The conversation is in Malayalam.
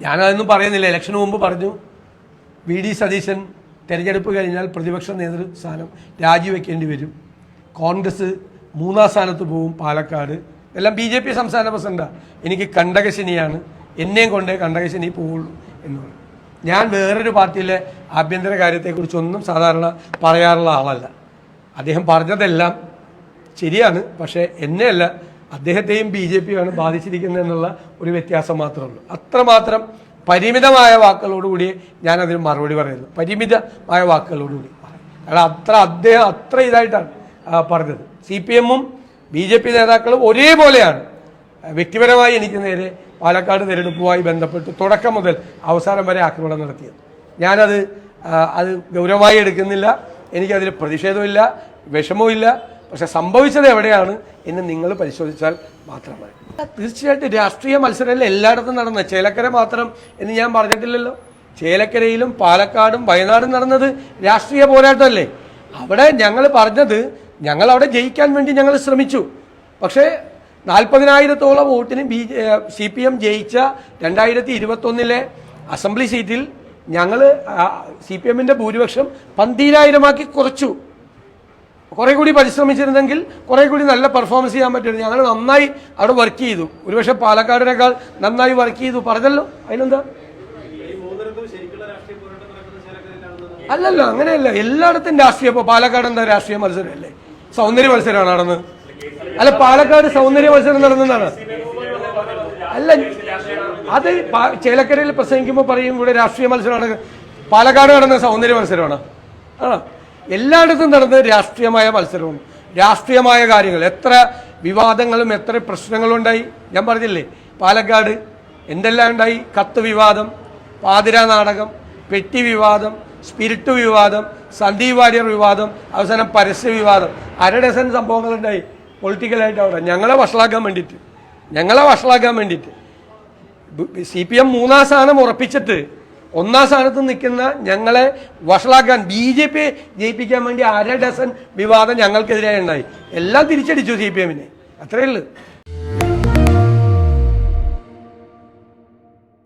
ഞാനതൊന്നും പറയുന്നില്ല. ഇലക്ഷന് മുമ്പ് പറഞ്ഞു വി ഡി സതീശൻ തെരഞ്ഞെടുപ്പ് കഴിഞ്ഞാൽ പ്രതിപക്ഷ നേതൃസ്ഥാനം രാജിവെക്കേണ്ടി വരും. കോൺഗ്രസ് മൂന്നാം സ്ഥാനത്ത് പോവും പാലക്കാട്. എല്ലാം ബി ജെ പി സംസ്ഥാന പ്രസിഡന്റാണ് എനിക്ക് കണ്ടകശനിയാണ്. എന്നെയും കൊണ്ടേ കണ്ടകശനി പോവുള്ളൂ എന്ന് പറഞ്ഞു. ഞാൻ വേറൊരു പാർട്ടിയിലെ ആഭ്യന്തര കാര്യത്തെക്കുറിച്ചൊന്നും സാധാരണ പറയാറുള്ള ആളല്ല. അദ്ദേഹം പറഞ്ഞതെല്ലാം ശരിയാണ് പക്ഷേ എന്നെയല്ല അദ്ദേഹത്തെയും ബി ജെ പിയാണ് ബാധിച്ചിരിക്കുന്നത് എന്നുള്ള ഒരു വ്യത്യാസം മാത്രമേ ഉള്ളൂ. അത്രമാത്രം പരിമിതമായ വാക്കുകളോടുകൂടി ഞാൻ അതിന് മറുപടി പറയുന്നു. പരിമിതമായ വാക്കുകളോടുകൂടി കാരണം അത്ര അദ്ദേഹം അത്ര ഇതായിട്ടാണ് പറഞ്ഞത്. സി പി എമ്മും ബി ജെ പി നേതാക്കളും ഒരേപോലെയാണ്. വ്യക്തിപരമായി എനിക്ക് നേരെ പാലക്കാട് തിരഞ്ഞെടുപ്പുമായി ബന്ധപ്പെട്ട് തുടക്കം മുതൽ അവസാനം വരെ ആക്രമണം നടത്തിയത്. ഞാനത് അത് ഗൗരവമായി എടുക്കുന്നില്ല. എനിക്കതിൽ പ്രതിഷേധമില്ല വിഷമവുമില്ല. പക്ഷെ സംഭവിച്ചത് എവിടെയാണ് എന്ന് നിങ്ങൾ പരിശോധിച്ചാൽ മാത്രമാണ്. തീർച്ചയായിട്ടും രാഷ്ട്രീയ മത്സരമല്ല എല്ലായിടത്തും നടന്നത് ചേലക്കര മാത്രം എന്ന് ഞാൻ പറഞ്ഞിട്ടില്ലല്ലോ. ചേലക്കരയിലും പാലക്കാടും വയനാടും നടന്നത് രാഷ്ട്രീയ പോരാട്ടമല്ലേ? അവിടെ ഞങ്ങൾ പറഞ്ഞത് ഞങ്ങൾ അവിടെ ജയിക്കാൻ വേണ്ടി ഞങ്ങൾ ശ്രമിച്ചു. പക്ഷേ നാൽപ്പതിനായിരത്തോളം വോട്ടിന് ബി സി പി എം ജയിച്ച രണ്ടായിരത്തി ഇരുപത്തൊന്നിലെ അസംബ്ലി സീറ്റിൽ ഞങ്ങൾ സി പി എമ്മിന്റെ ഭൂരിപക്ഷം പന്തീരായിരമാക്കി കുറച്ചു. കുറെ കൂടി പരിശ്രമിച്ചിരുന്നെങ്കിൽ കുറെ കൂടി നല്ല പെർഫോമൻസ് ചെയ്യാൻ പറ്റുമായിരുന്നു ഞങ്ങൾ നന്നായി അവിടെ വർക്ക് ചെയ്തു. ഒരുപക്ഷെ പാലക്കാടിനേക്കാൾ നന്നായി വർക്ക് ചെയ്തു. പറഞ്ഞല്ലോ? അതിനെന്താ? അല്ലല്ലോ അങ്ങനെയല്ല. എല്ലായിടത്തും രാഷ്ട്രീയ. ഇപ്പൊ പാലക്കാട് എന്താ രാഷ്ട്രീയ മത്സരമല്ലേ സൗന്ദര്യ മത്സരമാണ് നടന്നത് അല്ല പാലക്കാട് സൗന്ദര്യ മത്സരം നടന്നതാണ് അല്ല അത് ചേലക്കരയിൽ പ്രസംഗിക്കുമ്പോൾ പറയും ഇവിടെ രാഷ്ട്രീയ മത്സരമാണ്. പാലക്കാട് നടന്ന സൗന്ദര്യ മത്സരമാണ്. ആണോ? എല്ലായിടത്തും നടന്നത് രാഷ്ട്രീയമായ മത്സരവും രാഷ്ട്രീയമായ കാര്യങ്ങൾ. എത്ര വിവാദങ്ങളും എത്ര പ്രശ്നങ്ങളും ഉണ്ടായി. ഞാൻ പറഞ്ഞില്ലേ പാലക്കാട് എന്തെല്ലാം ഉണ്ടായി? കത്ത് വിവാദം പാതിര നാടകം പെട്ടി വിവാദം സ്പിരിറ്റ് വിവാദം സന്ദീപ് വാര്യർ വിവാദം അവസാനം പരസ്യ വിവാദം. അരഡസൻ സംഭവങ്ങളുണ്ടായി പൊളിറ്റിക്കലായിട്ട് അവിടെ. ഞങ്ങളെ വഷളാക്കാൻ വേണ്ടിയിട്ട്. ഞങ്ങളെ വഷളാക്കാൻ വേണ്ടിയിട്ട്. സി പി എം മൂന്നാം സ്ഥാനം ഉറപ്പിച്ചിട്ട് ഒന്നാം സ്ഥാനത്ത് നിൽക്കുന്ന ഞങ്ങളെ വഷളാക്കാൻ ബി ജെ പി ജയിപ്പിക്കാൻ വേണ്ടി അര ഡസൻ വിവാദം ഞങ്ങൾക്കെതിരായി ഉണ്ടായി. എല്ലാം തിരിച്ചടിച്ചു സി പി എമ്മിനെ. അത്രയേ ഉള്ളൂ.